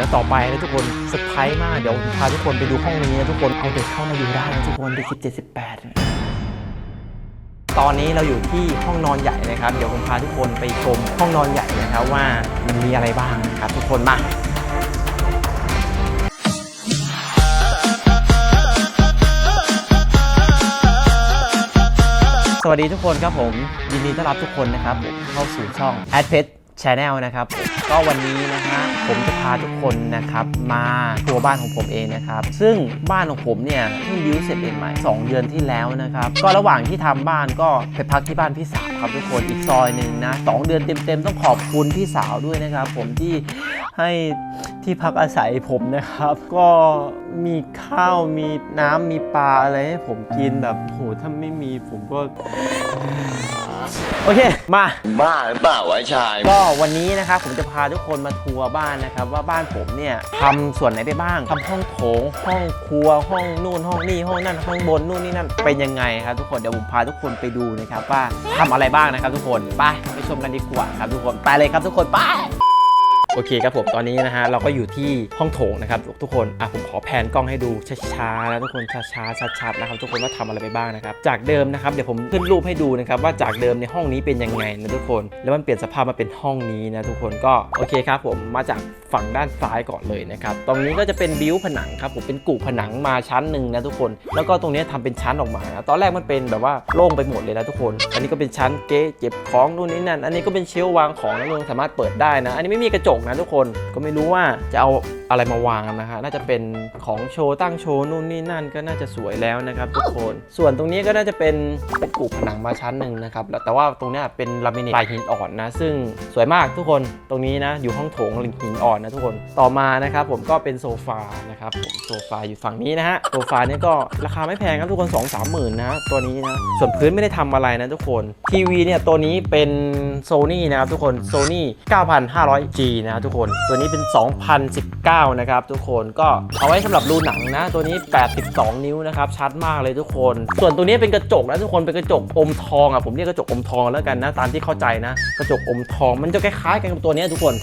ดี๋ยวต่อไปนะทุกคนเซอร์ไพรส์มาก เดี๋ยวผมพาทุกคนไปดูห้องนี้นะทุกคนเอาเด็กเข้ามาอยู่ได้นะทุกคนเด็ก17 18เนี่ยตอนนี้เราอยู่ที่ห้องนอนใหญ่นะครับ เดี๋ยวผมพาทุกคนไปชมห้องนอนใหญ่นะครับว่ามันมีอะไรบ้างนะครับทุกคนมาสวัสดีทุกคนครับผม ยินดีต้อนรับทุกคนนะครับเข้าสู่ช่อง a d p e t Channel นะครับ ก็วันนี้นะฮะผมจะพาทุกคนนะครับ มาทัวบ้านของผมเองนะครับ ซึ่งบ้านของผมเนี่ยเพิ่งบิวเสร็จเองใหม่2เดือนที่แล้วนะครับ ก็ระหว่างที่ทำบ้านก็ไปพักที่บ้านพี่สาวครับทุกคนอีกซอยหนึ่งนะสองเดือนเต็มๆ ต้องขอบคุณพี่สาวด้วยนะครับ ผมที่ให้ที่พักอาศัยผมนะครับ ก็มีข้าวมีน้ำมีปลาอะไรให้ผมกินแบบโหถ้าไม่มีผมก็ โอเค มาบ้าหรือเปล่าวะไอ้ชาย ก็วันนี้นะครับผมจะพาทุกคนมาทัวร์บ้านนะครับ ว่าบ้านผมเนี่ยทำส่วนไหนไปบ้างทำห้องโถง ห้องครัวห้องนู่นห้องนี่ห้องนั่นห้องบนนู่นนี่นั่นเป็นยังไงครับทุกคนเดี๋ยวผมพาทุกคนไปดูนะครับว่าทำอะไรบ้างนะครับ ทุกคนไปไปชมกันดีกว่าครับทุกคนไปเลยครับทุกคนไป โอเคครับผมตอนนี้นะฮะเราก็อยู่ที่ห้องโถงนะครับทุกคนอะผมขอแผนกล้องให้ดูช้าๆนะทุกคนช้าๆชัดๆนะครับทุกคนว่าทำอะไรไปบ้างนะครับจากเดิมนะครับเดี๋ยวผมขึ้นรูปให้ดูนะครับว่าจากเดิมในห้องนี้เป็นยังไงนะทุกคน แล้วมันเปลี่ยนสภาพมาเป็นห้องนี้นะทุกคนก็โอเคครับผมมาจากฝั่งด้านซ้ายก่อนเลยนะครับตรงนี้ก็จะเป็นบิวผนังครับผมเป็นกูผนังมาชั้นหนึ่งนะทุกคน แล้วก็ตรงนี้ทำเป็นชั้นออกมานะตอนแรกมันเป็นแบบว่าโล่งไปหมดเลยนะทุกคน อันนี้ก็เป็นชั้นเก๊เก็บของนู่นนี่นั่นอันนี้ก็เป็นเชลวางของแล้วมันสามารถเปิดได้นะ อันนี้ไม่มีกระจกนะทุกคนก็ไม่รู้ว่าจะเอาอะไรมาวางนะฮะน่าจะเป็นของโชว์ตั้งโชว์นู่นนี่นั่นก็น่าจะสวยแล้วนะครับทุกคน ส่วนตรงนี้ก็น่าจะเป็นเป็นกูผนังมาชั้นหนึ่งนะครับแล้วแต่ว่าตรงนี้เป็นลามิเนตลายหินอ่อนนะ ซึ่งสวยมากทุกคนตรงนี้นะ อยู่ห้องโถงหินอ่อนนะทุกคนต่อมานะครับผมก็เป็นโซฟานะครับผมโซฟาอยู่ฝั่งนี้นะฮะโซฟาเนี่ยก็ราคาไม่แพงครับทุกคน 2 3 0 0 0 0นะตัวนี้นะส่วนพื้นไม่ได้ทำอะไรนะทุกคนทีวีเนี่ยตัวนี้เป็น Sony นะครับทุกคน Sony 9500G นะครับทุกคนตัวนี้เป็น 2019 นะครับทุกคนก็เอาไว้สำหรับดูหนังนะ ตัวนี้ 82 นิ้วนะครับชัดมากเลยทุกคน ส่วนตัวนี้เป็นกระจกนะทุกคนเป็นกระจกอมทองอะผมเรียกกระจกอมทองแล้วกันนะตามที่เข้าใจนะ กระจกอมทองมันจะคล้ายๆกันกับตัวนี้ทุกคน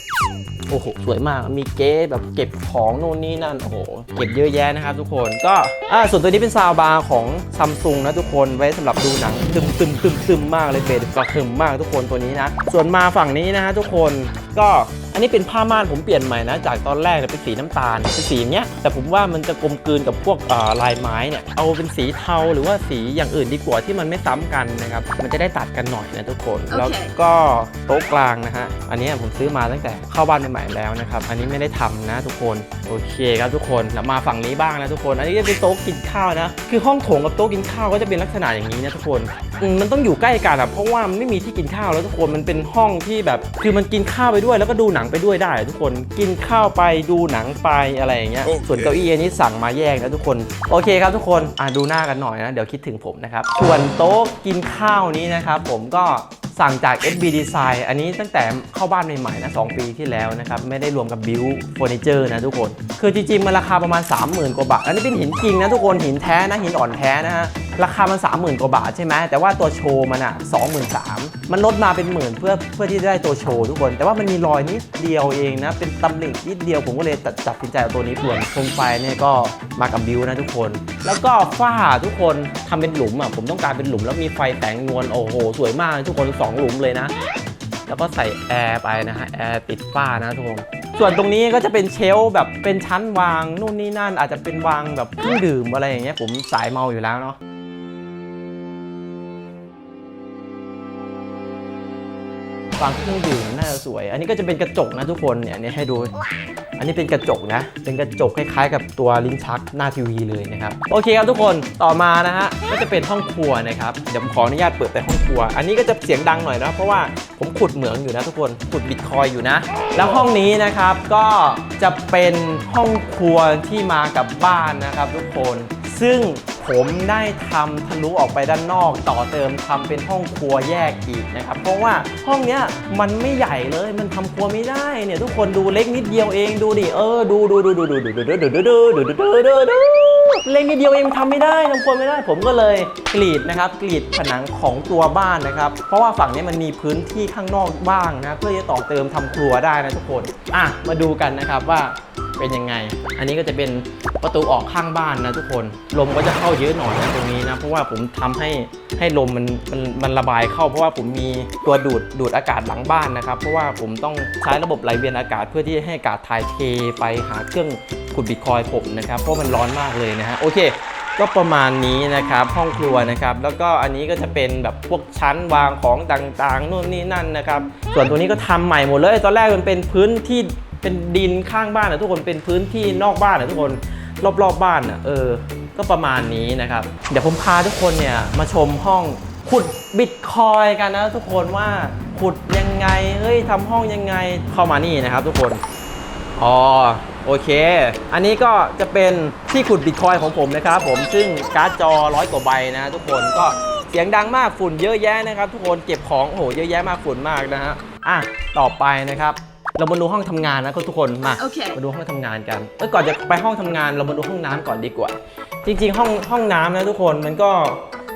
โอ้โหสวยมากมีเก๊แบบเก็บของนู่นนี่นั่นโอ้โหเก็บเยอะแยะนะครับทุกคนก็อ่าส่วนตัวนี้เป็นซาวบาร์ของซัมซุงนะทุกคนไว้สำหรับดูหนังตึมตึมตึมตึมมากเลยเบสกระหึ่มมากทุกคนตัวนี้นะ ส่วนมาฝั่งนี้นะฮะทุกคนก็ อันนี้เป็นผ้าม่านผมเปลี่ยนใหม่นะ จากตอนแรกเนี่ยเป็นสีน้ำตาลเป็นสีอย่างเงี้ยแต่ผมว่ามันจะกลมกลืนกับพวกอ่าลายไม้เนี่ยเอาเป็นสีเทาหรือว่าสีอย่างอื่นดีกว่าที่มันไม่ซ้ำกันนะครับมันจะได้ตัดกันหน่อยนะทุกคน แล้วก็โต๊ะกลางนะฮะอันนี้ผมซื้อมาตั้งแต่เข้าบ้านใหม่ๆแล้วนะครับอันนี้ไม่ได้ทำนะทุกคนโอเคครับทุกคนแล้วมาฝั่งนี้บ้างนะทุกคน อันนี้จะเป็นโต๊ะกินข้าวนะคือห้องโถงกับโต๊ะกินข้าวก็จะเป็นลักษณะอย่างนี้นะทุกคนอืมมันต้องอยู่ใกล้กันอะเพราะว่ามันไม่มีที่กินข้าวแล้วทุกคนมันเป็นห้องที่แบบ คือมันกินข้าวไปด้วยแล้วก็ดูหนังไปด้วยได้อะทุกคนกินข้าวไปดูหนังไปอะไรอย่างเงี้ยโอเคส่วนเก้าอี้อันนี้สั่งมาแยกนะทุกคน โอเคครับทุกคนอะดูหน้ากันหน่อยนะ เดี๋ยวคิดถึงผมนะครับ ส่วนโต๊ะกินข้าวนี้นะครับผมก็สั่งจาก SB Design อันนี้ตั้งแต่เข้าบ้านใหม่ๆนะ2ปีที่แล้วนะครับ ไม่ได้รวมกับบิวเฟอร์นิเจอร์นะทุกคน คือจริงๆ มันราคาประมาณ 30,000 กว่าบาท อันนี้เป็นหินจริงนะทุกคนหินแท้นะหินอ่อนแท้นะฮะ ราคามัน 30,000 กว่าบาทใช่ไหมแต่ว่าตัวโชว์มันอะ23,000มันลดมาเป็นหมื่นเพื่อเพื่อที่จะได้ตัวโชว์ทุกคน แต่ว่ามันมีรอยนิดเดียวเองนะ เป็นตำหนินิดเดียวผมก็เลยตัดตัดสินใจเอาตัวนี้ส่วนโคมไฟเนี่ยก็มากับบิวนะทุกคน แล้วก็ฝ้าทุกคนทำเป็นหลุมอะผมต้องการเป็นหลุมแล้วมีไฟแสงนวลโอ้โหสวยมากทุกคน2หลุมเลยนะแล้วก็ใส่แอร์ไปนะฮะแอร์ติดฝ้านะทุกคนส่วนตรงนี้ก็จะเป็นเชลแบบเป็นชั้นวางนู่นนี่นั่น อาจจะเป็นวางแบบเครื่องดื่มอะไรอย่างเงี้ยผมสายเมาอยู่แล้วเนาะ วางเครื่องดื่มน่าจะสวย อันนี้ก็จะเป็นกระจกนะทุกคนเนี่ยนี่ให้ดู อันนี้เป็นกระจกนะ เป็นกระจกคล้ายๆ กับตัวลิ้นชักหน้าทีวีเลยนะครับ โอเคครับทุกคน ต่อมานะฮะ ก็จะเป็นห้องครัวนะครับ เดี๋ยวผมขออนุญาตเปิดไปห้องครัว อันนี้ก็จะเสียงดังหน่อยนะ เพราะว่าผมขุดเหมืองอยู่นะทุกคน ขุดบิตคอยอยู่นะ แล้วห้องนี้นะครับ ก็จะเป็นห้องครัวที่มากับบ้านนะครับ ทุกคน ซึ่ง ผมได้ทำทะลุออกไปด้านนอก ต่อเติมทำเป็นห้องครัวแยกอีกนะครับ เพราะว่าห้องเนี้ยมันไม่ใหญ่เลยมันทำครัวไม่ได้เนี่ยทุกคนดูเล็กนิดเดียวเองดูดิเออดูดูดูดูดูดูดูดูดูดูดูดูดูดูดูดูเล็กนิดเดียวเองทำไม่ได้ทำครัวไม่ได้ ผมก็เลยกรีดนะครับกรีดผนังของตัวบ้านนะครับ เพราะว่าฝั่งนี้มันมีพื้นที่ข้างนอกบ้างนะ เพื่อจะต่อเติมทำครัวได้นะทุกคนอะมาดูกันนะครับว่า เป็นยังไง อันนี้ก็จะเป็นประตูออกข้างบ้านนะทุกคน ลมก็จะเข้าเยอะหน่อยนะตรงนี้นะ เพราะว่าผมทำให้ให้ลมมันมันมันระบายเข้า เพราะว่าผมมีตัวดูดดูดอากาศหลังบ้านนะครับ เพราะว่าผมต้องใช้ระบบไหลเวียนอากาศเพื่อที่ให้อากาศถ่ายเทไปหาเครื่องขุดบิตคอยน์ผมนะครับ เพราะมันร้อนมากเลยนะฮะ โอเคก็ประมาณนี้นะครับห้องครัวนะครับ แล้วก็อันนี้ก็จะเป็นแบบพวกชั้นวางของต่างๆนู่นนี่นั่นนะครับ ส่วนตัวนี้ก็ทำใหม่หมดเลย ตอนแรกมันเป็นพื้นที่ เป็นดินข้างบ้านนะทุกคนเป็นพื้นที่นอกบ้านนะทุกคนรอบๆบบ้านนะเออ ก็ประมาณนี้นะครับ เดี๋ยวผมพาทุกคนเนี่ยมาชมห้องขุดบิตคอยน์กันนะทุกคนว่าขุดยังไงเฮ้ยทำห้องยังไงเข้ามานี่นะครับ ทุกคนอ๋อโอเค อันนี้ก็จะเป็นที่ขุดบิตคอยน์ของผมนะครับผมซึ่งการ์ดจอร้อยกว่าใบนะ ทุกคนก็เสียงดังมากฝุ่นเยอะแยะนะครับ ทุกคนเก็บของโอ้โหเยอะแยะมากฝุ่นมากนะฮะอะต่อไปนะครับ เรามาดูห้องทำงานนะทุกคนมาโอเคมาดูห้องทำงานกันเอ้ยก่อนจะไปห้องทำงานเรามาดูห้องน้ำก่อนดีกว่า จริง ๆ ห้องห้องน้ำนะทุกคนมันก็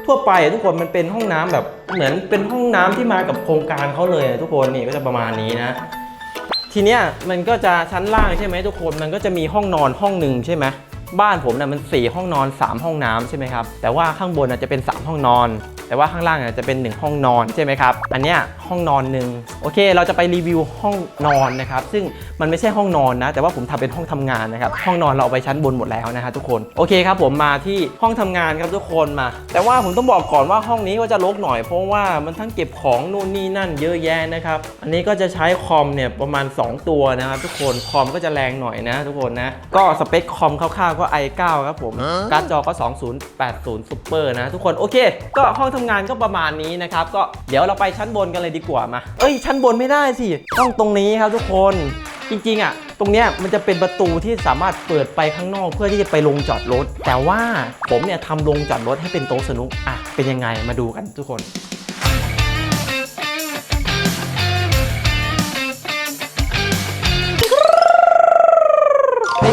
ทั่วไปอะทุกคนมันเป็นห้องน้ำแบบเหมือนเป็นห้องน้ำที่มากับโครงการเขาเลยอะทุกคนนี่ก็จะประมาณนี้นะ ทีเนี้ยมันก็จะชั้นล่างใช่ไหมทุกคนมันก็จะมีห้องนอนห้องหนึ่งใช่ไหมบ้านผมเนี่ยมัน 4 ห้องนอน 3 ห้องน้ำใช่ไหมครับแต่ว่าข้างบนน่ะจะเป็น 3 ห้องนอน แต่ว่าข้างล่างน่ะจะเป็น 1 ห้องนอนใช่ไหมครับ อันเนี้ยห้องนอนหนึ่งโอเค เราจะไปรีวิวห้องนอนนะครับ ซึ่งมันไม่ใช่ห้องนอนนะ แต่ว่าผมทำเป็นห้องทำงานนะครับ ห้องนอนเราเอาไปชั้นบนหมดแล้วนะครับทุกคน โอเคครับผมมาที่ห้องทำงานครับทุกคนมา แต่ว่าผมต้องบอกก่อนว่าห้องนี้ก็จะรกหน่อย เพราะว่ามันทั้งเก็บของนู่นนี่นั่นเยอะแยะนะครับ อันนี้ก็จะใช้คอมเนี่ยประมาณ 2 ตัวนะครับทุกคน คอมก็จะแรงหน่อยนะ ทุกคนนะ ก็สเปคคอมคร่าวๆก็ i9 ครับผม การ์ดจอก็ 2080 Super นะทุกคน โอเค ก็ห้องทำงานก็ประมาณนี้นะครับ ก็เดี๋ยวเราไปชั้นบนกันเลยดีกว่ามา เอ้ยชั้นบนไม่ได้สิ ต้องตรงนี้ครับทุกคน จริงๆอะตรงเนี้ยมันจะเป็นประตูที่สามารถเปิดไปข้างนอกเพื่อที่จะไปลงจอดรถ แต่ว่าผมเนี่ยทำลงจอดรถให้เป็นโต๊ะสนุกอะเป็นยังไงมาดูกันทุกคน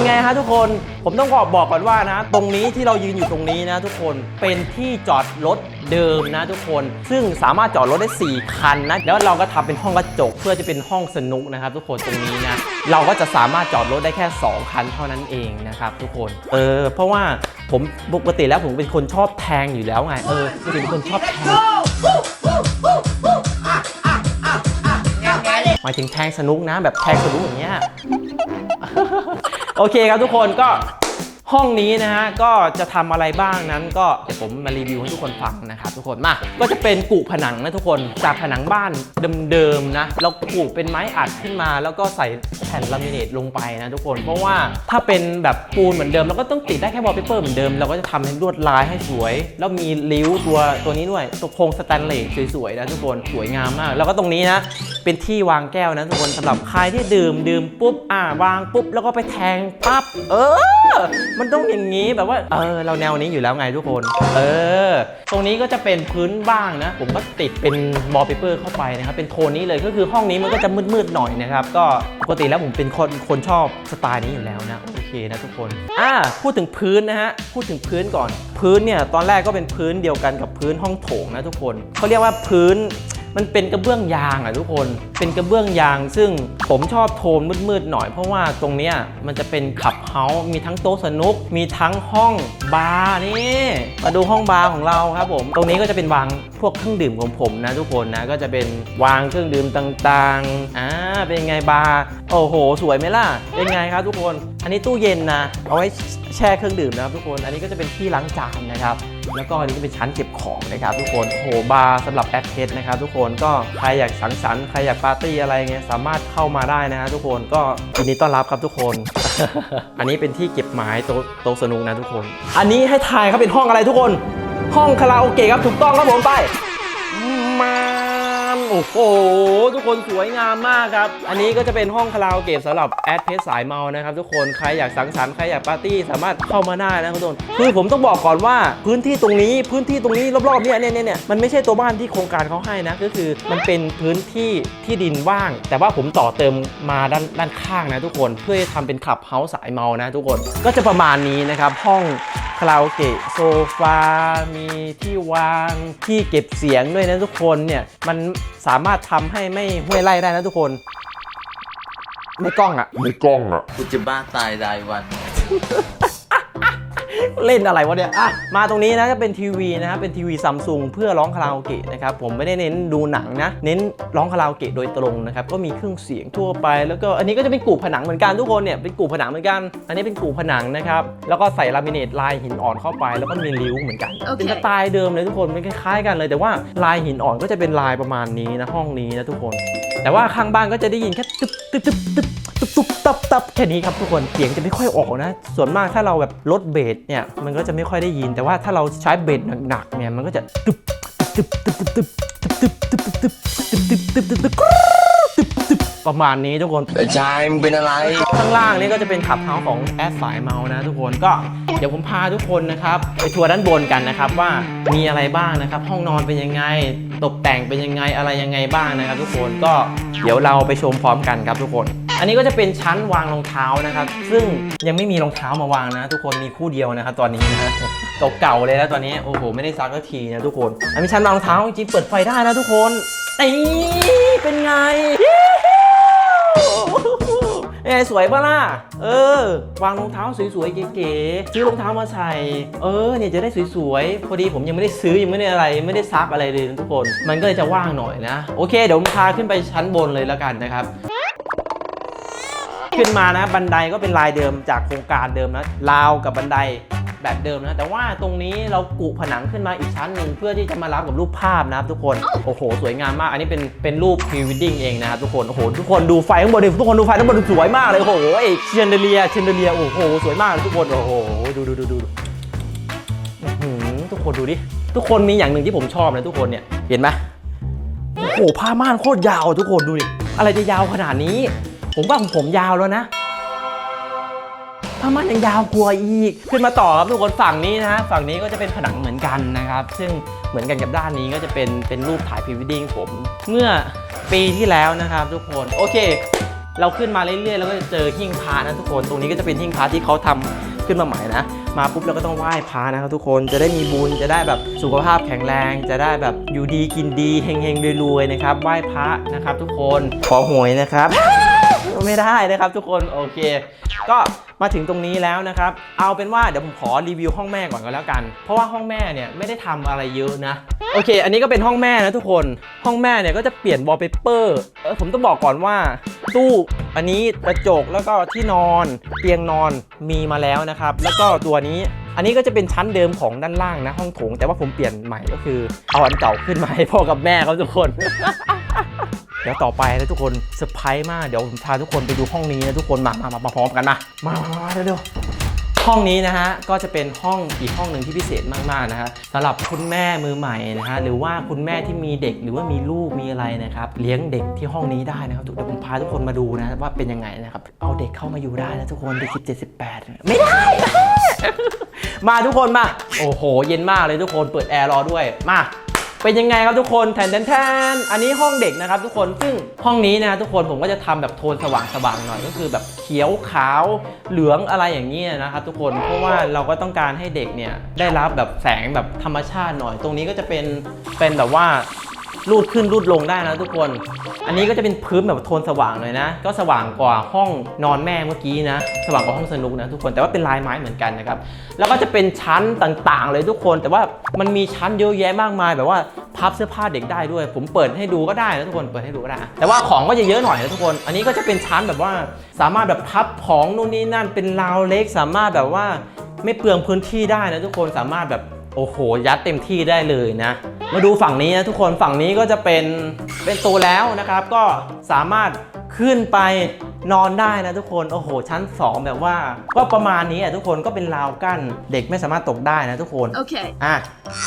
ไงฮะทุกคน ผมต้องบอกบอกก่อนว่านะ ตรงนี้ที่เรายืนอยู่ตรงนี้นะทุกคน เป็นที่จอดรถเดิมนะทุกคน ซึ่งสามารถจอดรถได้ 4 คันนะ แล้วเราก็ทำเป็นห้องกระจก เพื่อจะเป็นห้องสนุกนะครับทุกคนตรงนี้นะ เราก็จะสามารถจอดรถได้แค่ 2 คันเท่านั้นเองนะครับทุกคน เออ เพราะว่าผมปกติแล้วผมเป็นคนชอบแทงอยู่แล้วไง เออปกติเป็นคนชอบแทงหมายถึงแทงสนุกนะแบบแทงสนุกอย่างเงี้ย โอเคครับทุกคนก็ห้องนี้นะฮะก็จะทำอะไรบ้างนั้น ก็เดี๋ยวผมมารีวิวให้ทุกคนฟังนะครับทุกคนมาก็จะเป็นกุผนังนะทุกคนจากผนังบ้านเดิมๆนะเรากุเป็นไม้อัดขึ้นมา แล้วก็ใส่ แผ่นลามิเนตลงไปนะทุกคน เพราะว่าถ้าเป็นแบบปูนเหมือนเดิมเราก็ต้องติดได้แค่วอลเปเปอร์เหมือนเดิม เราก็จะทำให้ลวดลายให้สวย แล้วมีริ้วตัวตัวนี้ด้วยตัวโครงสแตนเลสสวยๆนะทุกคนสวยงามมาก แล้วก็ตรงนี้นะเป็นที่วางแก้วนะทุกคนสำหรับใครที่ดื่มดื่มปุ๊บอ่าวางปุ๊บแล้วก็ไปแทงปั๊บเออ มันต้องอย่างนี้แบบว่าเออเราแนวนี้อยู่แล้วไงทุกคน เออ ตรงนี้ก็จะเป็นพื้นบ้างนะ ผมก็ติดเป็นบอลเปเปอร์เข้าไปนะครับเป็นโทนนี้เลยก็คือห้องนี้มันก็จะมืดๆหน่อยนะครับก็ปกติแล้วผมเป็นคนคนชอบสไตล์นี้อยู่แล้วนะโอเคนะทุกคนอ่าพูดถึงพื้นนะฮะพูดถึงพื้นก่อน พื้นเนี่ยตอนแรกก็เป็นพื้นเดียวกันกับพื้นห้องโถงนะทุกคนเขาเรียกว่าพื้น มันเป็นกระเบื้องยางอะทุกคน เป็นกระเบื้องยาง ซึ่งผมชอบโทนมืดๆหน่อย เพราะว่าตรงเนี้ยมันจะเป็นขับเฮาส์มีทั้งโต๊ะสนุก มีทั้งห้องบาร์นี่มาดูห้องบาร์ของเราครับผม ตรงนี้ก็จะเป็นวางพวกเครื่องดื่มของผมนะทุกคนนะก็จะเป็นวางเครื่องดื่มต่างๆอ่าเป็นไงบาร์โอ้โห สวยไหมล่ะ เป็นไงครับทุกคน อันนี้ตู้เย็นนะ เอาไว้แช่เครื่องดื่มนะครับทุกคน อันนี้ก็จะเป็นที่ล้างจานนะครับ แล้วก็อันนี้ก็เป็นชั้นเก็บของนะครับทุกคนโหบาร์สำหรับแอดเพชนะครับทุกคนก็ใครอยากสังสรรค์ใครอยากปาร์ตี้อะไรเงี้ยสามารถเข้ามาได้นะฮะทุกคนก็ยินดีต้อนรับครับทุกคน อันนี้เป็นที่เก็บไม้โต๊ะโต๊ะสนุกนะทุกคน อันนี้ให้ทายครับเป็นห้องอะไรทุกคน ห้องคาราโอเกะครับถูกต้องครับผมไปมา โอ้โห ทุกคนสวยงามมากครับ อันนี้ก็จะเป็นห้องคาราโอเกะสำหรับแอดเพสสายเมานะครับทุกคนใครอยากสังสรรค์ใครอยากปาร์ตี้สามารถเข้ามาได้นะครับทุกคนคือผมต้องบอกก่อนว่าพื้นที่ตรงนี้พื้นที่ตรงนี้รอบๆเนี่ยเนี่ยเนี่ยเนี่ยมันไม่ใช่ตัวบ้านที่โครงการเขาให้นะก็คือมันเป็นพื้นที่ที่ดินว่าง แต่ว่าผมต่อเติมมาด้านด้านข้างนะทุกคนเพื่อทำเป็นคลับเฮาส์สายเมานะทุกคนก็จะประมาณนี้นะครับห้อง คาราโอเกะโซฟา มีที่วางที่เก็บเสียงด้วยนะทุกคนเนี่ย มันสามารถทำให้ไม่ห้วยไล่ได้นะทุกคนไม่กล้องอะไม่กล้องอะกูจะบ้าตายรายวัน เล่นอะไรวะเนี่ยอะมาตรงนี้นะจะเป็นทีวีนะครับเป็นทีวีซัมซุงเพื่อร้องคาราโอเกะนะครับผมไม่ได้เน้นดูหนังนะ เน้นร้องคาราโอเกะโดยตรงนะครับก็มีเครื่องเสียงทั่วไป แล้วก็อันนี้ก็จะเป็นกูผนังเหมือนกันทุกคนเนี่ยเป็นกูผนังเหมือนกัน อันนี้เป็นกูผนังนะครับแล้วก็ใส่ลามิเนตลายหินอ่อนเข้าไป แล้วก็มีริ้วเหมือนกันโอเคเป็นสไตล์เดิมเลยทุกคนเป็นคล้ายๆกันเลย แต่ว่าลายหินอ่อนก็จะเป็นลายประมาณนี้นะห้องนี้นะทุกคน แต่ว่าข้างบ้านก็จะได้ยินแค่ตึ๊บตึ๊บตึ๊บตึ๊บตึ๊บตึ๊บตับตับแค่นี้ครับทุกคนเสียงจะไม่ค่อยออกนะ ส่วนมากถ้าเราแบบลดเบสเนี่ยมันก็จะไม่ค่อยได้ยิน แต่ว่าถ้าเราใช้เบสหนักๆเนี่ยมันก็จะตึ๊บตึ๊บตึ๊บตึ๊บตึ๊บตึ๊บตึ๊บตึ๊บตึ๊บตึ๊บตึ๊บตึ๊บตึ๊บตึ๊บตึ๊บตึ๊บประมาณนี้ทุกคนแต่ชายมึงเป็นอะไร ข้างล่างนี่ก็จะเป็นขับเฮาของแอดสายเมาส์นะทุกคนก็ เดี๋ยวผมพาทุกคนนะครับไปทัวร์ด้านบนกันนะครับว่ามีอะไรบ้างนะครับ ห้องนอนเป็นยังไง ตกแต่งเป็นยังไงอะไรยังไงบ้างนะครับ ทุกคนก็เดี๋ยวเราไปชมพร้อมกันครับทุกคน อันนี้ก็จะเป็นชั้นวางรองเท้านะครับ ซึ่งยังไม่มีรองเท้ามาวางนะ ทุกคนมีคู่เดียวนะครับตอนนี้นะเก่าๆเลยแล้วตอนนี้โอ้โหไม่ได้ซักสักทีนะทุกคน อันนี้ชั้นวางรองเท้าจริงๆเปิดไฟได้นะทุกคนนี่เป็นไง เอ้สวยปะล่ะ เออ วางรองเท้าสวยๆเก๋ๆซื้อรองเท้ามาใส่ เออเนี่ยจะได้สวยๆ พอดีผมยังไม่ได้ซื้อยังไม่ได้อะไร ไม่ได้ซักอะไรเลยทุกคน มันก็เลยจะว่างหน่อยนะ โอเค เดี๋ยวผมพาขึ้นไปชั้นบนเลยแล้วกันนะครับขึ้นมานะบันไดก็เป็นลายเดิมจากโครงการเดิมนะราวกับบันได แบบเดิมนะ แต่ว่าตรงนี้เรากุผนังขึ้นมาอีกชั้นหนึ่งเพื่อที่จะมารับกับรูปภาพนะครับทุกคน โอ้โห สวยงามมาก อันนี้เป็นเป็นรูปพรีวดดิ้งเองนะครับทุกคน โอ้โห ทุกคนดูไฟข้างบนดิทุกคนดูไฟข้างบนสวยมากเลย โอ้โหไอเชนเดเลียเชนเดเลีย โอ้โห สวยมากเลยทุกคน โอ้โห ดูดูดูดูทุกคนดูดิ ทุกคนมีอย่างหนึ่งที่ผมชอบนะทุกคนเนี่ย เห็นไหมโอ้โห ผ้าม่านโคตรยาวทุกคนดูดิ อะไรจะยาวขนาดนี้ ผมว่าผมยาวแล้วนะ ผ้าม่านยังยาวกว่าอีก ขึ้นมาต่อครับทุกคนฝั่งนี้นะฮะฝั่งนี้ก็จะเป็นผนังเหมือนกันนะครับ ซึ่งเหมือนกันกับด้านนี้ก็จะเป็นเป็นรูปถ่ายพรีวดดิ้งผม เมื่อปีที่แล้วนะครับ ทุกคนโอเค เราขึ้นมาเรื่อยๆแล้วก็จะเจอหิ้งพระนะทุกคนตรงนี้ก็จะเป็นหิ้งพระที่เขาทำขึ้นมาใหม่นะ มาปุ๊บเราก็ต้องไหว้พระนะครับทุกคนจะได้มีบุญจะได้แบบสุขภาพแข็งแรง จะได้แบบอยู่ดีกินดีเฮงๆรวยๆนะครับไหว้พระนะครับ ทุกคนขอหวยนะครับ ไม่ได้นะครับทุกคนโอเค ก็มาถึงตรงนี้แล้วนะครับ เอาเป็นว่าเดี๋ยวผมขอรีวิวห้องแม่ก่อนก็แล้วกัน เพราะว่าห้องแม่เนี่ยไม่ได้ทำอะไรเยอะนะ โอเค อันนี้ก็เป็นห้องแม่นะทุกคน ห้องแม่เนี่ยก็จะเปลี่ยนวอลเปเปอร์ผมต้องบอกก่อนว่า ตู้อันนี้กระจกแล้วก็ที่นอนเตียงนอนมีมาแล้วนะครับ แล้วก็ตัวนี้อันนี้ก็จะเป็นชั้นเดิมของด้านล่างนะห้องโถง แต่ว่าผมเปลี่ยนใหม่ก็คือเอาอันเก่าขึ้นมาให้พ่อกับแม่เขาทุกคน เดี๋ยวต่อไปนะทุกคนเซอร์ไพรส์มาก เดี๋ยวผมพาทุกคนไปดูห้องนี้นะทุกคนมามามามาพร้อมกันมามามามาเร็วๆห้องนี้นะฮะก็จะเป็นห้องอีกห้องหนึ่งที่พิเศษมากๆนะฮะสำหรับคุณแม่มือใหม่นะฮะหรือว่าคุณแม่ที่มีเด็กหรือว่ามีลูกมีอะไรนะครับเลี้ยงเด็กที่ห้องนี้ได้นะครับเดี๋ยวผมพาทุกคนมาดูนะว่าเป็นยังไงนะครับเอาเด็กเข้ามาอยู่ได้นะทุกคนเด็กสิบเจ็ดสิบแปดไม่ได้ มาทุกคนมา โอ้โห เย็นมากเลยทุกคนเปิดแอร์รอด้วยมา เป็นยังไงครับทุกคนแทนแทนแทนอันนี้ห้องเด็กนะครับทุกคนซึ่งห้องนี้นะทุกคนผมก็จะทำแบบโทนสว่างสว่างหน่อยก็คือแบบเขียวขาวเหลืองอะไรอย่างนี้ยนะครับทุกคนเพราะว่าเราก็ต้องการให้เด็กเนี่ยได้รับแบบแสงแบบธรรมชาติหน่อย ตรงนี้ก็จะเป็นเป็นแบบว่า รูดขึ้นรูดลงได้นะทุกคน อันนี้ก็จะเป็นพื้นแบบโทนสว่างหน่อยนะ ก็สว่างกว่าห้องนอนแม่เมื่อกี้นะ สว่างกว่าห้องสนุกนะทุกคน แต่ว่าเป็นลายไม้เหมือนกันนะครับ แล้วก็จะเป็นชั้นต่างๆ เลยทุกคน แต่ว่ามันมีชั้นเยอะแยะมากมายแบบว่าพับเสื้อผ้าเด็กได้ด้วย ผมเปิดให้ดูก็ได้นะทุกคน เปิดให้ดูก็ได้ แต่ว่าของก็จะเยอะหน่อยนะทุกคน อันนี้ก็จะเป็นชั้นแบบว่าสามารถแบบพับของนู่นนี่นั่น เป็นราวเล็ก สามารถแบบว่าไม่เปลืองพื้นที่ได้นะทุกคน สามารถแบบ โอ้โห ยัดเต็มที่ได้เลยนะ มาดูฝั่งนี้นะทุกคนฝั่งนี้ก็จะเป็นเป็นโตแล้วนะครับ ก็สามารถขึ้นไปนอนได้นะทุกคนโอ้โห ชั้น 2 แบบว่า ก็ประมาณนี้อะทุกคนก็เป็นราวกั้นเด็กไม่สามารถตกได้นะทุกคน Okay. อะ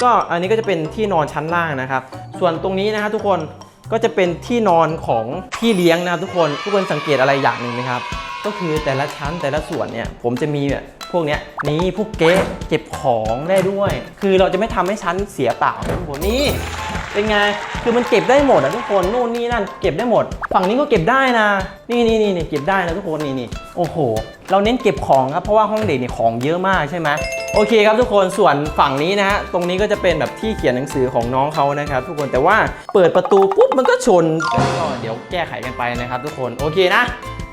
ก็อันนี้ก็จะเป็นที่นอนชั้นล่างนะครับ ส่วนตรงนี้นะครับทุกคนก็จะเป็นที่นอนของพี่เลี้ยงนะครับทุกคนทุกคนสังเกตอะไรอย่างหนึ่งไหมครับ ก็คือแต่ละชั้นแต่ละส่วนเนี่ยผมจะมีแบบ พวกเนี้ยนี่พวกเก๊เก็บของได้ด้วย คือเราจะไม่ทำให้ชั้นเสียเปล่านะทุกคนนี่เป็นไง คือมันเก็บได้หมดอะทุกคน นู่นนี่นั่นเก็บได้หมด ฝั่งนี้ก็เก็บได้นะ นี่นี่นี่เก็บได้นะทุกคนนี่นี่โอ้โห เราเน้นเก็บของครับ เพราะว่าห้องเด็กเนี่ยของเยอะมากใช่ไหมโอเคครับทุกคนส่วนฝั่งนี้นะฮะตรงนี้ก็จะเป็นแบบที่เขียนหนังสือของน้องเขานะครับ ทุกคนแต่ว่าเปิดประตูปุ๊บมันก็ชนก็เดี๋ยวแก้ไขกันไปนะครับ ทุกคนโอเคนะ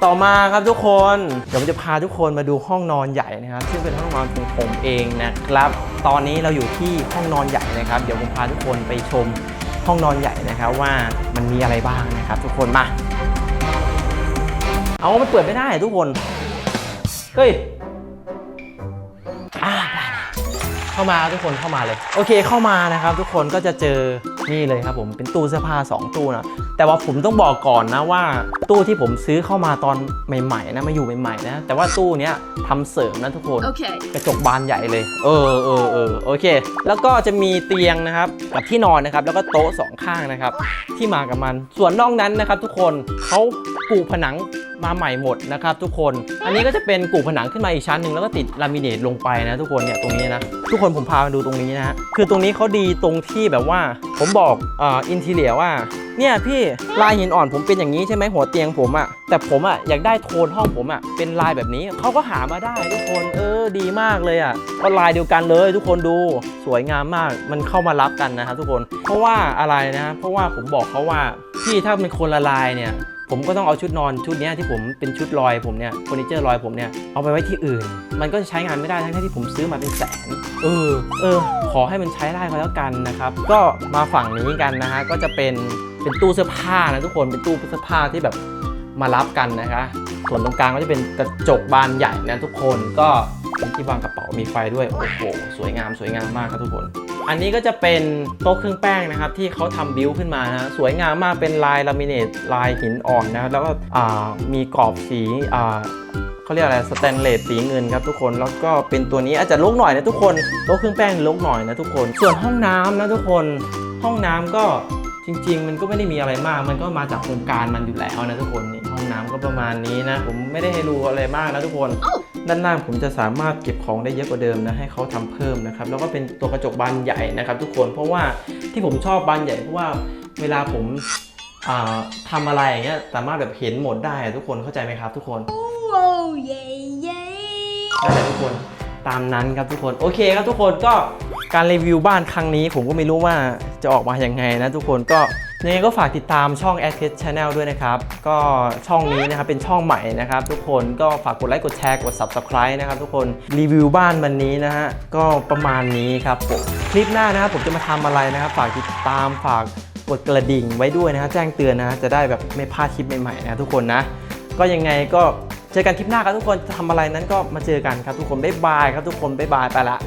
ต่อมาครับทุกคนเดี๋ยวผมจะพาทุกคนมาดูห้องนอนใหญ่นะครับ ซึ่งเป็นห้องนอนของผมเองนะครับ ตอนนี้เราอยู่ที่ห้องนอนใหญ่นะครับ เดี๋ยวผมพาทุกคนไปชมห้องนอนใหญ่นะครับว่ามันมีอะไรบ้างนะครับ ทุกคนมา เอามันเปิดไม่ได้ทุกคน เฮ้ยอ่าได้เข้ามาทุกคนเข้ามาเลย โอเคเข้ามานะครับ ทุกคนก็จะเจอนี่เลยครับผมเป็นตู้เสื้อผ้า 2 ตู้นะแต่ว่าผมต้องบอกก่อนนะว่า ตู้ที่ผมซื้อเข้ามาตอนใหม่ๆนะมาอยู่ใหม่ๆนะแต่ว่าตู้เนี้ยทำเสริมนะทุกคน Okay. กระจกบานใหญ่เลย เออเออเออโอเค แล้วก็จะมีเตียงนะครับกับที่นอนนะครับแล้วก็โต๊ะสองข้างนะครับที่มากับมันส่วนนอกนั้นนะครับ ทุกคนเขาปูผนัง มาใหม่หมดนะครับทุกคน อันนี้ก็จะเป็นกูผนังขึ้นมาอีกชั้นหนึ่งแล้วก็ติดลามิเนตลงไปนะทุกคนเนี่ยตรงนี้นะทุกคนผมพามาดูตรงนี้นะฮะคือตรงนี้เขาดีตรงที่แบบว่า ผมบอกอ่าอินทีเลียว่าเนี่ยพี่ลายหินอ่อนผมเป็นอย่างนี้ใช่ไหมหัวเตียงผมอะแต่ผมอะอยากได้โทนห้องผมอะเป็นลายแบบนี้เขาก็หามาได้ทุกคนเออดีมากเลยอะก็ลายเดียวกันเลยทุกคนดูสวยงามมากมันเข้ามารับกันนะครับทุกคน เพราะว่าอะไรนะ เพราะว่าผมบอกเขาว่าพี่ถ้าเป็นคนละลายเนี่ย ผมก็ต้องเอาชุดนอนชุดเนี้ยที่ผมเป็นชุดลอยผมเนี่ยเฟอร์นิเจอร์ลอยผมเนี่ยเอาไปไว้ที่อื่น มันก็จะใช้งานไม่ได้ทั้งๆที่ผมซื้อมาเป็นแสน เออเออ ขอให้มันใช้ได้ก็แล้วกันนะครับ ก็มาฝั่งนี้กันนะฮะก็จะเป็นเป็นตู้เสื้อผ้านะทุกคนเป็นตู้เสื้อผ้าที่แบบ มารับกันนะคะ ส่วนตรงกลางก็จะเป็นกระจกบานใหญ่นะทุกคนก็มีที่วางกระเป๋ามีไฟด้วยโอ้โหสวยงามสวยงามมากครับทุกคน อันนี้ก็จะเป็นโต๊ะเครื่องแป้งนะครับ ที่เขาทำบิวขึ้นมานะสวยงามมากเป็นลายลามิเนตลายหินอ่อนนะแล้วก็มีกรอบสีเขาเรียกอะไรสแตนเลสสีเงินครับทุกคนแล้วก็เป็นตัวนี้อาจจะลกหน่อยนะทุกคนโต๊ะเครื่องแป้งลกหน่อยนะทุกคน ส่วนห้องน้ำนะทุกคนห้องน้ำก็จริง ๆ มันก็ไม่ได้มีอะไรมาก มันก็มาจากโครงการมันอยู่แล้วนะทุกคน ห้องน้ำก็ประมาณนี้นะ ผมไม่ได้ให้ดูอะไรมากนะทุกคน ด้านล่างผมจะสามารถเก็บของได้เยอะกว่าเดิมนะให้เขาทำเพิ่มนะครับ แล้วก็เป็นตัวกระจกบานใหญ่นะครับ ทุกคน เพราะว่าที่ผมชอบบานใหญ่เพราะว่าเวลาผมอ่าทำอะไรอย่างเงี้ยสามารถแบบเห็นหมดได้อะทุกคนเข้าใจไหมครับ ทุกคน Oh, yay, yay. นั่นแหละทุกคนตามนั้นครับทุกคนโอเคครับทุกคนก็การรีวิวบ้านครั้งนี้ ผมก็ไม่รู้ว่าจะออกมาอย่างไงนะทุกคนก็ ยังไงก็ฝากติดตามช่อง a d k i d Channel ด้วยนะครับ ก็ช่องนี้นะครับเป็นช่องใหม่นะครับ ทุกคนก็ฝากกดไลค์กดแชร์กด Subscribe นะครับทุกคนรีวิวบ้านวันนี้นะฮะก็ประมาณนี้ครับผมคลิปหน้านะครับผมจะมาทำอะไรนะครับ ฝากติดตามฝากกดกระดิ่งไว้ด้วยนะฮะแจ้งเตือนนะฮะจะได้แบบไม่พลาดคลิปใหม่ๆนะทุกคนนะก็ยังไงก็เจอกันคลิปหน้าครับทุกคนจะทำอะไรนั้นก็มาเจอกันครับทุกคนบ๊ายบายครับทุกคนบ๊ายบายไปละ